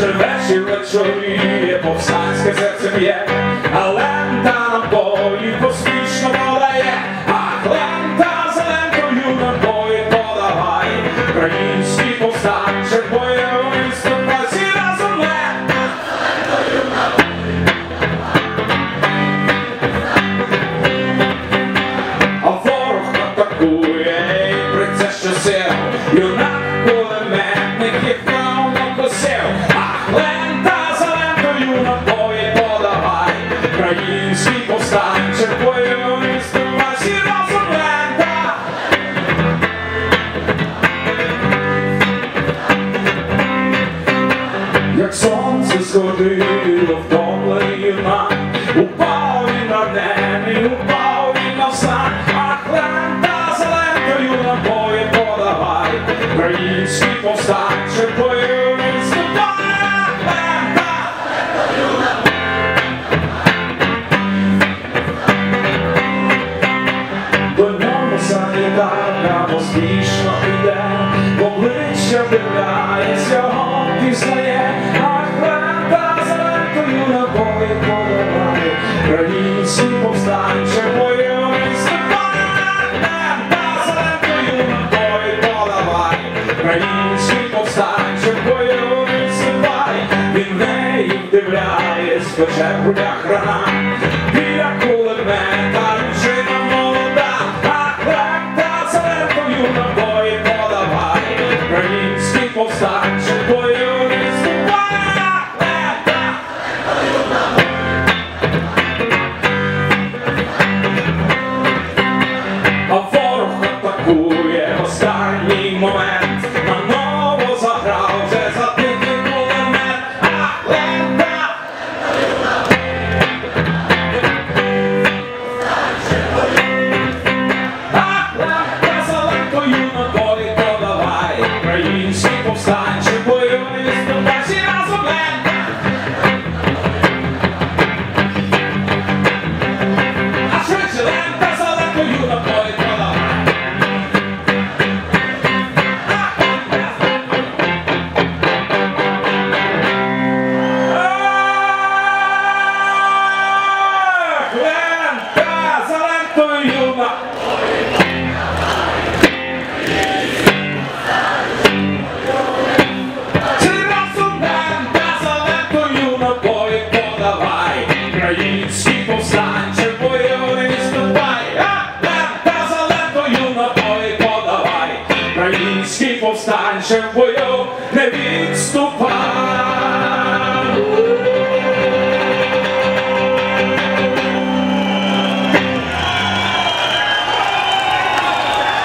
Живеш і вечоріє, повстанське серце б'є, але там на і повстанче бою існувачі разом лента. Як сонце сходило втомленою нам, упав він на небі, упав він на всак, ах лента з лентою на бою подавай, країнський. Спече гуля храна, біля кулемета, жина молода, а хлеб та зеленкою подавай, український повстан. stop. tańczę płyją, nie widz tu pan.